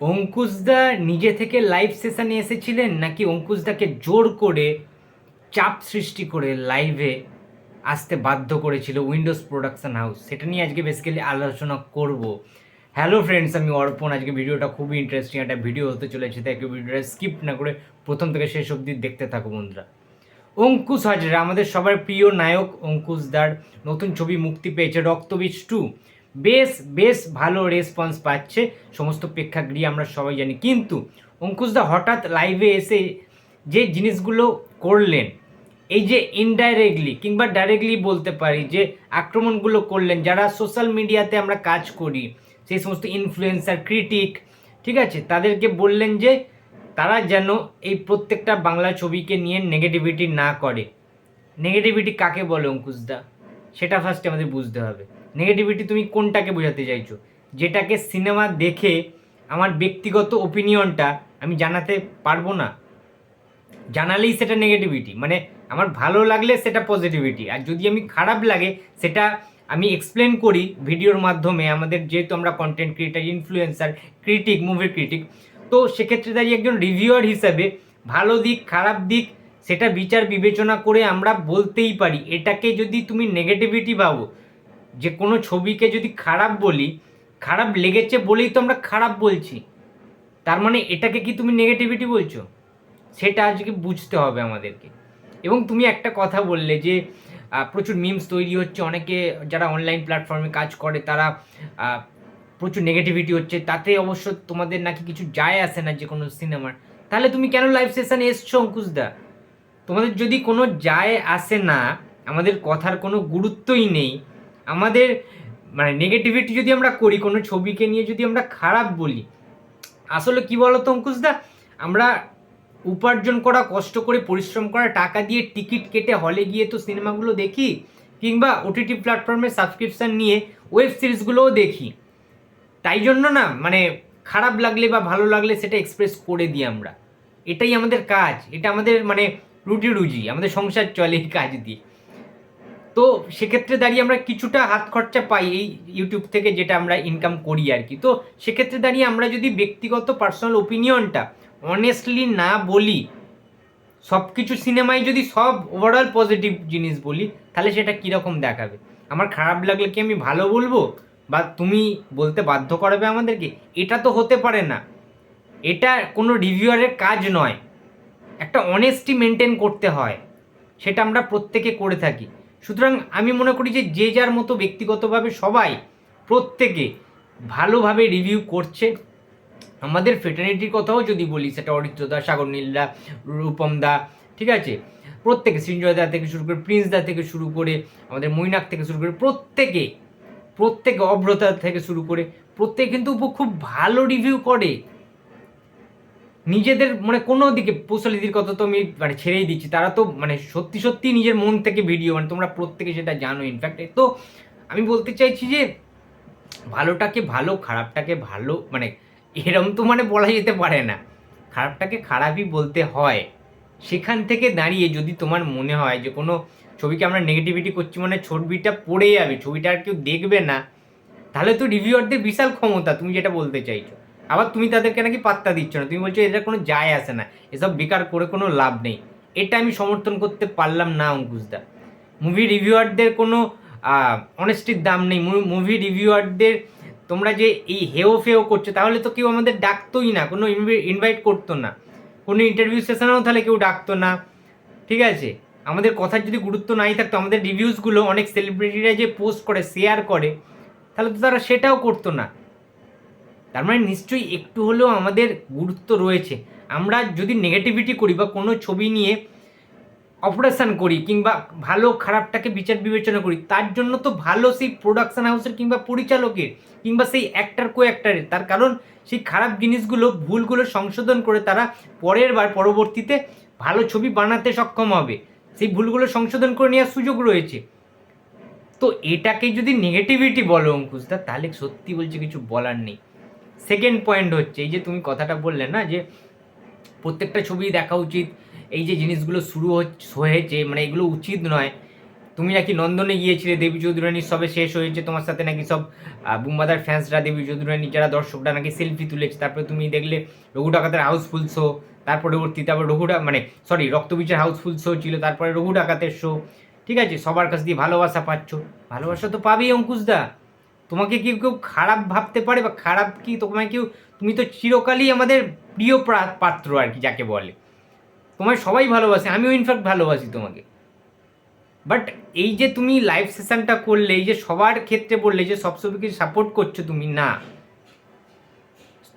অঙ্কুশদা নিজে থেকে লাইভ সেশনে এসেছিলেন নাকি অঙ্কুশদাকে জোর করে চাপ সৃষ্টি করে লাইভে আসতে বাধ্য করেছিল উইন্ডোজ প্রোডাকশন হাউস সেটা নিয়ে আজকে বেসিক্যালি আলোচনা করব। হ্যালো ফ্রেন্ডস আমি অর্পণ। আজকে ভিডিওটা খুবই ইন্টারেস্টিং একটা ভিডিও হতে চলেছে, তাই ভিডিওটা স্কিপ না করে প্রথম থেকে শেষ অবধি দেখতে থাকো বন্ধুরা। অঙ্কুশ হাজরা, আমাদের সবার প্রিয় নায়ক অঙ্কুশদার, নতুন ছবি মুক্তি পেয়েছে রক্তবীজ টু বেশ বেশ ভালো রেসপন্স পাচ্ছে। সমস্ত প্রেক্ষাগৃহে আমরা সবাই জানি। কিন্তু অঙ্কুশদা হঠাৎ লাইভে এসে যে জিনিসগুলো করলেন, এই যে ইনডাইরেক্টলি কিংবা ডাইরেক্টলি বলতে পারি যে আক্রমণগুলো করলেন, যারা সোশ্যাল মিডিয়াতে আমরা কাজ করি, সেই সমস্ত ইনফ্লুয়েন্সার ক্রিটিক ঠিক আছে? তাদেরকে বললেন যে তারা যেন এই প্রত্যেকটা বাংলা ছবিকে নিয়ে নেগেটিভিটি না করে। নেগেটিভিটি কাকে বলে অঙ্কুশদা? সেটা ফার্স্টে আমাদের বুঝতে হবে। নেগেটিভিটি তুমি কোনটাকে বোঝাতে চাইছো? যেটাকে সিনেমা দেখে আমার ব্যক্তিগত ওপিনিয়নটা আমি জানাতে পারব না। জানালেই সেটা নেগেটিভিটি মানে আমার ভালো লাগলে সেটা পজিটিভিটি আর যদি আমি খারাপ লাগে সেটা আমি এক্সপ্লেন করি ভিডিওর মাধ্যমে। আমাদের যেহেতু আমরা content creator influencer critic movie critic তো সেক্ষেত্রে দাঁড়িয়ে একজন রিভিউয়ার হিসাবে ভালো দিক, খারাপ দিক সেটা বিচার বিবেচনা করে আমরা বলতেই পারি। এটাকে যদি তুমি নেগেটিভিটি ভাবো, যে কোনো ছবিকে যদি খারাপ বলি, খারাপ লেগেছে বলেই তো আমরা খারাপ বলছি। তার মানে এটাকে কি তুমি নেগেটিভিটি বলছো? সেটা আজকে বুঝতে হবে আমাদেরকে। এবং তুমি একটা কথা বললে যে প্রচুর মিমস তৈরি হচ্ছে, অনেকে যারা অনলাইন প্ল্যাটফর্মে কাজ করে, তারা প্রচুর নেগেটিভিটি হচ্ছে। তাতে অবশ্য তোমাদের নাকি কিছু যায় আসে না যে কোনো সিনেমার তাহলে তুমি কেন লাইভ সেশনে এসছো অঙ্কুশদা তোমাদের যদি কোনো যায় আসে না, আমাদের কথার কোনো গুরুত্বই নেই। আমাদের মানে নেগেটিভিটি যদি আমরা করি, কোনো ছবিকে নিয়ে যদি আমরা খারাপ বলি, আসলে কি বলতো অঙ্কুশদা? আমরা উপার্জন করা, কষ্ট করে পরিশ্রম করা, টাকা দিয়ে টিকিট কেটে হলে গিয়ে তো সিনেমাগুলো দেখি, কিংবা ওটিটি প্ল্যাটফর্মে সাবস্ক্রিপশান নিয়ে ওয়েব সিরিজগুলোও দেখি। তাই জন্য না মানে খারাপ লাগলে বা ভালো লাগলে সেটা এক্সপ্রেস করে দিই আমরা। এটাই আমাদের কাজ। এটা আমাদের মানে রুটি রুজি, আমাদের সংসার চলে এই কাজ দিয়ে। তো সেক্ষেত্রে দাঁড়িয়ে আমরা কিছুটা হাত খরচা পাই এই ইউটিউব থেকে যেটা আমরা ইনকাম করি আর কি। তো সেক্ষেত্রে দাঁড়িয়ে আমরা যদি ব্যক্তিগত পার্সোনাল ওপিনিয়নটা অনেস্টলি না বলি সব কিছু সিনেমায় যদি সব ওভারঅল পজিটিভ জিনিস বলি, তাহলে সেটা কীরকম দেখাবে? আমার খারাপ লাগলে কি আমি ভালো বলব? বা তুমি বলতে বাধ্য করাবে আমাদেরকে? এটা তো হতে পারে না। এটা কোনো রিভিউয়ারের কাজ নয়। একটা অনেস্টি মেনটেন করতে হয়, সেটা আমরা প্রত্যেকে করে থাকি। সুতরাং আমি মনে করি যে যে যার মতো ব্যক্তিগতভাবে সবাই প্রত্যেকে ভালোভাবে রিভিউ করছে। আমাদের ফেটার্নিটির কথাও যদি বলি, সেটা অরিত্র দা, সাগর নীলদা রূপম দা, ঠিক আছে? প্রত্যেকে সৃঞ্জয় দা থেকে শুরু করে প্রিন্স দা থেকে শুরু করে, আমাদের মৈনাক থেকে শুরু করে প্রত্যেকে প্রত্যেকে অভ্রতা থেকে শুরু করে, প্রত্যেকে কিন্তু খুব ভালো রিভিউ করে। নিজেদের মানে কোনো দিকে পৌশালিদির কথা তো আমি মানে ছেড়েই দিচ্ছি। তারা তো মানে সত্যি সত্যি নিজের মন থেকে ভিডিও মানে তোমরা প্রত্যেকে সেটা জানো ইনফ্যাক্ট তো আমি বলতে চাইছি যে ভালোটাকে ভালো, খারাপটাকে ভালো মানে এরম তো মানে বলা যেতে পারে না। খারাপটাকে খারাপই বলতে হয়। সেখান থেকে দাঁড়িয়ে যদি তোমার মনে হয় যে কোনো ছবিকে আমরা নেগেটিভিটি করছি মানে ছবিটা পড়ে যাবে, ছবিটা আর কেউ দেখবে না, তাহলে তো রিভিউয়ারদের বিশাল ক্ষমতা, তুমি যেটা বলতে চাইছো। আবার তুমি তাদেরকে নাকি পাত্তা দিচ্ছ না। তুমি বলছো এটা কোনো যায় আসে না। এসব বেকার করে কোনো লাভ নেই। এটা আমি সমর্থন করতে পারলাম না, অঙ্কুশদা। মুভি রিভিউয়ারদের কোনো অনেস্টির দাম নেই। মুভি রিভিউয়ারদের তোমরা যে এই হেও ফেও করছ, তাহলে তো কেউ আমাদের ডাকতোই না। কোনো ইনভাইট করতো না। কোনো ইন্টারভিউ সেশনেও তাহলে কেউ ডাকতো না। ঠিক আছে? আমাদের কথার যদি গুরুত্ব নাই থাকতো, আমাদের রিভিউসগুলো অনেক সেলিব্রিটিরা যে পোস্ট করে শেয়ার করে, তাহলে তো তারা সেটাও করতো না। তার মানে নিশ্চয়ই একটু হলেও আমাদের গুরুত্ব রয়েছে। আমরা যদি নেগেটিভিটি করি বা কোনো ছবি নিয়ে অপারেশান করি কিংবা ভালো খারাপটাকে বিচার বিবেচনা করি, তার জন্য তো ভালো সেই প্রোডাকশন হাউসের কিংবা পরিচালকের কিংবা সেই অ্যাক্টার কো অ্যাক্টারের তার কারণ সেই খারাপ জিনিসগুলো, ভুলগুলো সংশোধন করে তারা পরের বার পরবর্তীতে ভালো ছবি বানাতে সক্ষম হবে। সেই ভুলগুলো সংশোধন করে নেওয়ার সুযোগ রয়েছে। তো এটাকে যদি নেগেটিভিটি বলো অঙ্কুশদা তাহলে সত্যি বলছে কিছু বলার নেই। সেকেন্ড পয়েন্ট হচ্ছে, এই যে তুমি কথাটা বললে না, যে প্রত্যেকটা ছবি দেখা উচিত, এই যে জিনিসগুলো শুরু হয়েছে মানে এগুলো উচিত নয়। তুমি নাকি নন্দনে গিয়েছিলে দেবী চৌধুরানীর সবে শেষ হয়েছে, তোমার সাথে নাকি সব বুম্বাদার ফ্যান্সরা দেবী চৌধুরানী, যারা দর্শকরা নাকি সেলফি তুলেছে, তারপরে তুমি দেখলে রঘু ডাকাতের হাউসফুল শো তার পরবর্তী তারপর রঘু ডা- মানে সরি রক্তবীজের হাউসফুল শো ছিল, তারপরে রঘু ডাকাতের শো ঠিক আছে? সবার কাছ দিয়ে ভালোবাসা পাচ্ছ। ভালোবাসা তো পাবেই অঙ্কুশদা তোমাকে কি কেউ খারাপ ভাবতে পারে বা খারাপ কি তোমায় কেউ, তুমি তো চিরকালই আমাদের প্রিয় পাত্র আর কি যাকে বলে। তোমায় সবাই ভালোবাসে, আমিও ইনফ্যাক্ট ভালোবাসি তোমাকে। বাট এই যে তুমি লাইভ সেশনটা করলে, এই যে সবার ক্ষেত্রে বললে যে সব ছবিকে সাপোর্ট করছ তুমি, না।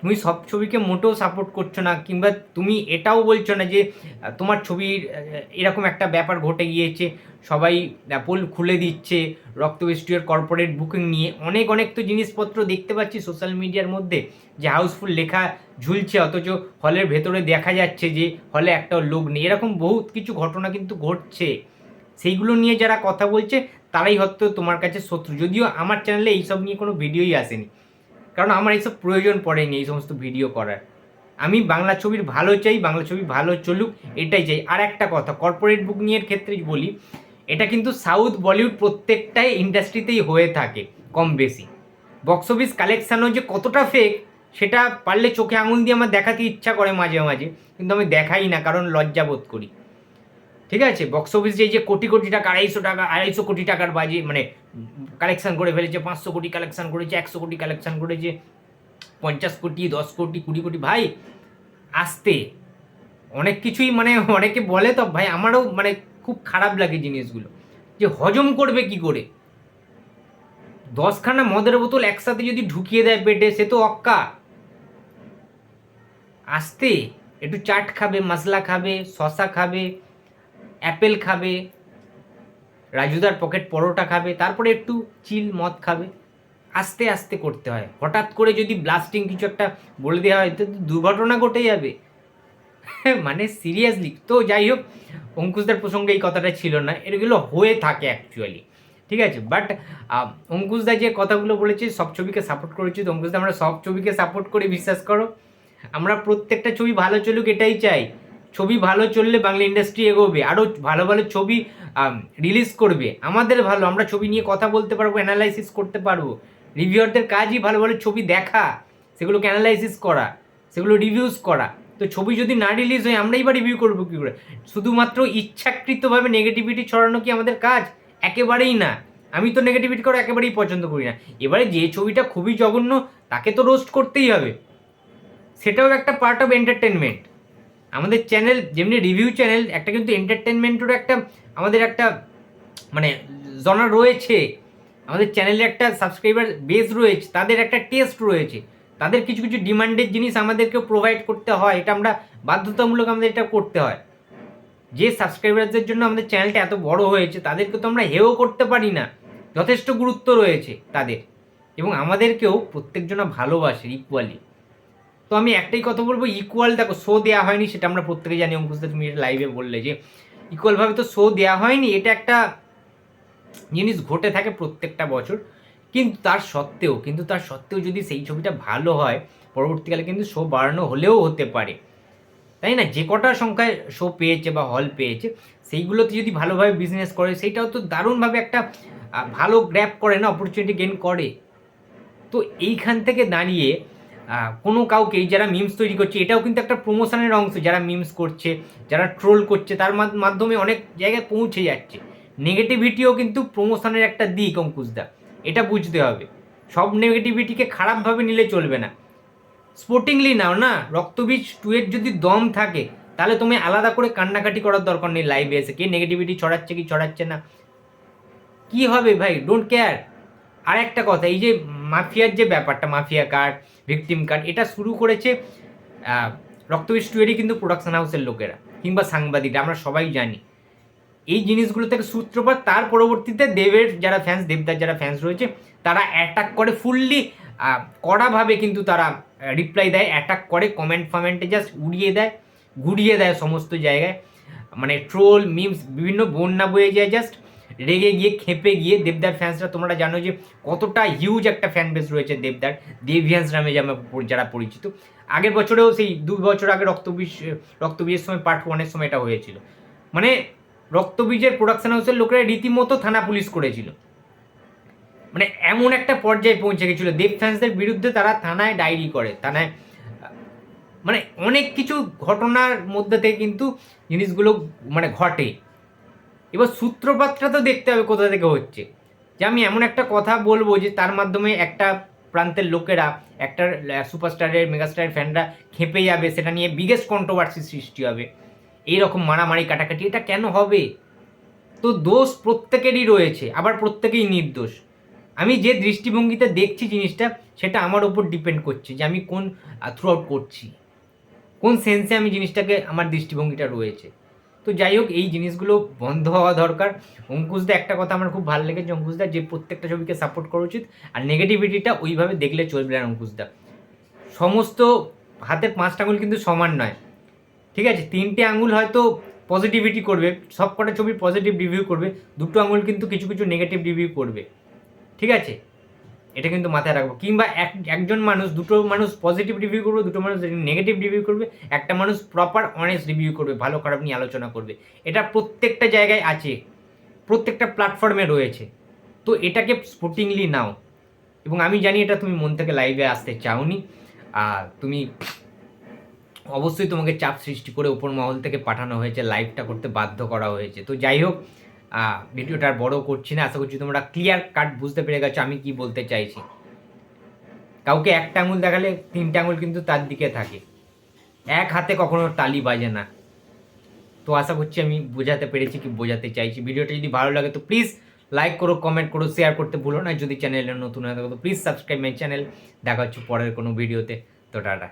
তুমি সব ছবিকে মোটেও সাপোর্ট করছ না, কিংবা তুমি এটাও বলছো না যে তোমার ছবির এরকম একটা ব্যাপার ঘটে গিয়েছে, সবাই পোল খুলে দিচ্ছে রক্তবৃষ্টির কর্পোরেট বুকিং নিয়ে। অনেক অনেক তো জিনিসপত্র দেখতে পাচ্ছি সোশ্যাল মিডিয়ার মধ্যে, যে হাউসফুল লেখা ঝুলছে, অথচ হলের ভেতরে দেখা যাচ্ছে যে, হলে একটা লোক নেই। এরকম বহুত কিছু ঘটনা কিন্তু ঘটছে। সেইগুলো নিয়ে যারা কথা বলছে, তারাই হয়তো তোমার কাছে শত্রু। যদিও আমার চ্যানেলে এইসব নিয়ে কোনো ভিডিওই আসেনি। কারণ আমার এইসব প্রয়োজন পড়েনি এই সমস্ত ভিডিও করার। আমি বাংলা ছবির ভালো চাই বাংলা ছবি ভালো চলুক এটাই চাই। আর একটা কথা কর্পোরেট বুক নিয়ে ক্ষেত্রে বলি এটা কিন্তু সাউথ বলিউড প্রত্যেকটাই ইন্ডাস্ট্রিতেই হয়ে থাকে কম বেশি। বক্স অফিস কালেকশানও যে কতটা ফেক সেটা পারলে চোখে আঙুল দিয়ে আমার দেখাতে ইচ্ছা করে মাঝে মাঝে কিন্তু আমি দেখাই না কারণ লজ্জা বোধ করি। ঠিক আছে? বক্স অফিস যে কোটি কোটি টাকা আড়াইশো টাকা আড়াইশো কোটি টাকার বাজে মানে কালেকশন করে ফেলেছে, পাঁচশো কোটি কালেকশান করেছে, একশো কোটি কালেকশান করেছে, পঞ্চাশ কোটি, দশ কোটি, কুড়ি কোটি। ভাই, আসতে। অনেক কিছুই মানে অনেকে বলে তো, ভাই, আমারও মানে খুব খারাপ লাগে জিনিসগুলো। যে হজম করবে কি করে? দশখানা মদের বোতল একসাথে যদি ঢুকিয়ে দেয় পেটে, সে তো অক্কা। আসতে, একটু চাট খাবে, মশলা খাবে শশা খাবে, অ্যাপেল খাবে রাজুদার পকেট পরোটা খাবে, তারপরে একটু চিল মদ খাবে। আস্তে আস্তে করতে হয়। হঠাৎ করে যদি ব্লাস্টিং কিছু একটা বলে দেওয়া হয়, তো দুর্ঘটনা ঘটে যাবে। মানে সিরিয়াসলি তো যাই হোক, অঙ্কুশদার প্রসঙ্গে এই কথাটা ছিল না। এগুলো হয়ে থাকে অ্যাকচুয়ালি ঠিক আছে? বাট অঙ্কুশদা যে কথাগুলো বলেছে, সব ছবিকে সাপোর্ট করেছি। তো অঙ্কুশদা, আমরা সব ছবিকে সাপোর্ট করে, বিশ্বাস করো। আমরা প্রত্যেকটা ছবি ভালো চলুক, এটাই চাই। ছবি ভালো চললে বাংলা ইন্ডাস্ট্রি এগোবে আরও ভালো ভালো ছবি রিলিজ করবে। আমাদের ভালো, আমরা ছবি নিয়ে কথা বলতে পারব অ্যানালাইসিস করতে পারব। রিভিউয়ারদের কাজই ভালো ভালো ছবি দেখা, সেগুলোকে অ্যানালাইসিস করা, সেগুলো রিভিউজ করা। তো ছবি যদি না রিলিজ হয় আমরাই বা রিভিউ করব কী করে? শুধুমাত্র ইচ্ছাকৃতভাবে নেগেটিভিটি ছড়ানো কি আমাদের কাজ? একেবারেই না। আমি তো নেগেটিভিটি করা একেবারেই পছন্দ করি না। এবারে যে ছবিটা খুবই জঘন্য, তাকে তো রোস্ট করতেই হবে। সেটাও একটা পার্ট অফ এন্টারটেনমেন্ট আমাদের চ্যানেল যেমনি রিভিউ চ্যানেল একটা কিন্তু এন্টারটেনমেন্টেরও একটা আমাদের একটা মানে জনা রয়েছে। আমাদের চ্যানেলে একটা সাবস্ক্রাইবার বেস রয়েছে, তাদের একটা টেস্ট রয়েছে। তাদের কিছু কিছু ডিমান্ডের জিনিস আমাদেরকে প্রোভাইড করতে হয়, এটা আমরা বাধ্যতামূলক আমাদের এটা করতে হয়। যে সাবস্ক্রাইবারদের জন্য আমাদের চ্যানেলটা এত বড় হয়েছে, তাদেরকে তো আমরা হেও করতে পারি না। যথেষ্ট গুরুত্ব রয়েছে তাদের। এবং আমাদেরকেও প্রত্যেকজনা ভালোবাসে ইকুয়ালি তো আমি একটাই কথা বলব ইকুয়াল দেখো শো দেওয়া হয়নি, সেটা আমরা প্রত্যেকে জানি অঙ্কুশদা তুমি লাইভে বললে যে ইকুয়ালভাবে তো শো দেওয়া হয়নি, এটা একটা জিনিস ঘটে থাকে প্রত্যেকটা বছর। কিন্তু তার সত্ত্বেও, কিন্তু তার সত্ত্বেও যদি সেই ছবিটা ভালো হয়, পরবর্তীকালে কিন্তু শো বাড়ানো হলেও হতে পারে। তাই না? যে কটা সংখ্যায় শো পেয়েছে বা হল পেয়েছে, সেইগুলোতে যদি ভালোভাবে বিজনেস করে, সেইটাও তো দারুণভাবে একটা ভালো গ্র্যাপ করে না অপরচুনিটি গেন করে। তো এইখান থেকে দাঁড়িয়ে কোনো কাউকে যারা মিমস তৈরি করছে, এটাও কিন্তু একটা প্রমোশনের অংশ, যারা মিমস করছে, যারা ট্রোল করছে, তার মাধ্যমে অনেক জায়গায় পৌঁছে যাচ্ছে। নেগেটিভিটিও কিন্তু প্রমোশনের একটা দিক অঙ্কুশদা এটা বুঝতে হবে। সব নেগেটিভিটিকে খারাপভাবে নিলে চলবে না। স্পোর্টিংলি নাও না? রক্তবীজ টু এর যদি দম থাকে, তাহলে তুমি আলাদা করে কান্নাকাটি করার দরকার নেই লাইভে এসে। কে নেগেটিভিটি ছড়াচ্ছে কি ছড়াচ্ছে না? কি হবে ভাই? ডোন্ট কেয়ার আর একটা কথা, এই যে মাফিয়ার যে ব্যাপারটা, মাফিয়া কার্ড ভিকটিম কার্ড এটা শুরু করেছে রক্তবীজ কিন্তু প্রোডাকশন হাউসের লোকেরা কিংবা সাংবাদিকরা, আমরা সবাই জানি। এই জিনিসগুলো থেকে সূত্রপাত, তার পরবর্তীতে দেবের যারা ফ্যান্স দেবদার যারা ফ্যান্স রয়েছে, তারা অ্যাটাক করে ফুললি কড়াভাবে কিন্তু তারা রিপ্লাই দেয় অ্যাটাক করে কমেন্ট ফমেন্টে জাস্ট উড়িয়ে দেয়, ঘুরিয়ে দেয় সমস্ত জায়গায়। মানে ট্রোল মিমস বিভিন্ন বন্যা বয়ে যায় জাস্ট রেগে গিয়ে, খেপে গিয়ে দেবদার ফ্যান্সরা তোমরা জানো যে কতটা হিউজ একটা ফ্যান বেস রয়েছে দেবদার দেভিয়ান্স নামে যারা পরিচিত। আগের বছরেও সেই দু বছর আগে রক্তবীজ, রক্তবীজের সময় পার্ট ওয়ানের সময় এটা হয়েছিল। মানে রক্তবীজের প্রোডাকশন হাউসের লোকেরা রীতিমতো থানা পুলিশ করেছিল। মানে এমন একটা পর্যায়ে পৌঁছে গেছিল। দেব ফ্যান্সদের বিরুদ্ধে তারা থানায় ডায়েরি করে, থানায় মানে অনেক কিছু ঘটনার মধ্যে থেকে কিন্তু জিনিসগুলো মানে ঘটে। এবার সূত্রপাতটা তো দেখতে হবে কোথা থেকে হচ্ছে। যে আমি এমন একটা কথা বলব যে তার মাধ্যমে একটা প্রান্তের লোকেরা, একটা সুপারস্টারের, মেগাস্টারের ফ্যানরা খেপে যাবে, সেটা নিয়ে বিগেস্ট কন্ট্রোভার্সি সৃষ্টি হবে। এইরকম মারামারি কাটাকাটি, এটা কেন হবে? তো দোষ প্রত্যেকেরই রয়েছে, আবার প্রত্যেকেই নির্দোষ। আমি যে দৃষ্টিভঙ্গিতে দেখছি জিনিসটা, সেটা আমার উপর ডিপেন্ড করছে যে আমি কোন থ্রু আউট করছি। কোন সেন্সে আমি জিনিসটাকে, আমার দৃষ্টিভঙ্গিটা রয়েছে। তো যাই হোক, এই জিনিসগুলো বন্ধ হওয়া দরকার। অঙ্কুশদা, একটা কথা আমার খুব ভালো লেগেছে অঙ্কুশদা, যে প্রত্যেকটা ছবিকে সাপোর্ট করা উচিত, আর নেগেটিভিটিটা ওইভাবে দেখলে চলবে না অঙ্কুশদা। সমস্ত হাতের পাঁচটা আঙুল কিন্তু সমান নয়। ঠিক আছে, তিনটে আঙুল হয়তো পজিটিভিটি করবে সব কটা ছবির পজিটিভ রিভিউ করবে, দুটো আঙুল কিন্তু কিছু কিছু নেগেটিভ রিভিউ করবে। ঠিক আছে? এটা কিন্তু মাথায় রাখব। কিংবা এক, একজন মানুষ, দুটো মানুষ পজিটিভ রিভিউ করবে, দুটো মানুষ নেগেটিভ রিভিউ করবে, একটা মানুষ প্রপার অনেস্ট রিভিউ করবে, ভালো খারাপ নিয়ে আলোচনা করবে। এটা প্রত্যেকটা জায়গায় আছে। প্রত্যেকটা প্ল্যাটফর্মে রয়েছে। তো এটাকে স্পোর্টিংলি নাও। এবং আমি জানি এটা তুমি মন থেকে লাইভে আসতে চাওনি। আর তুমি অবশ্যই তোমাকে চাপ সৃষ্টি করে উপর মহল থেকে পাঠানো হয়েছে লাইভটা করতে বাধ্য করা হয়েছে। তো যাই হোক ভিডিওটা আর বড় করছি না। আশা করছি তোমরা ক্লিয়ার কাট বুঝতে পেরে গেছো আমি কি বলতে চাইছি। কাউকে একটা আঙুল দেখালে তিনটা আঙুল কিন্তু তার দিকে থাকে। এক হাতে কখনো তালি বাজে না। তো আশা করছি আমি বোঝাতে পেরেছি কি বোঝাতে চাইছি। ভিডিওটা যদি ভালো লাগে তো প্লিজ লাইক করো কমেন্ট করো শেয়ার করতে ভুলো না। যদি চ্যানেলে নতুন হয়ে থাকো তো প্লিজ সাবস্ক্রাইব মাই চ্যানেল দেখা হচ্ছে পরের কোনো ভিডিওতে তো টাটা।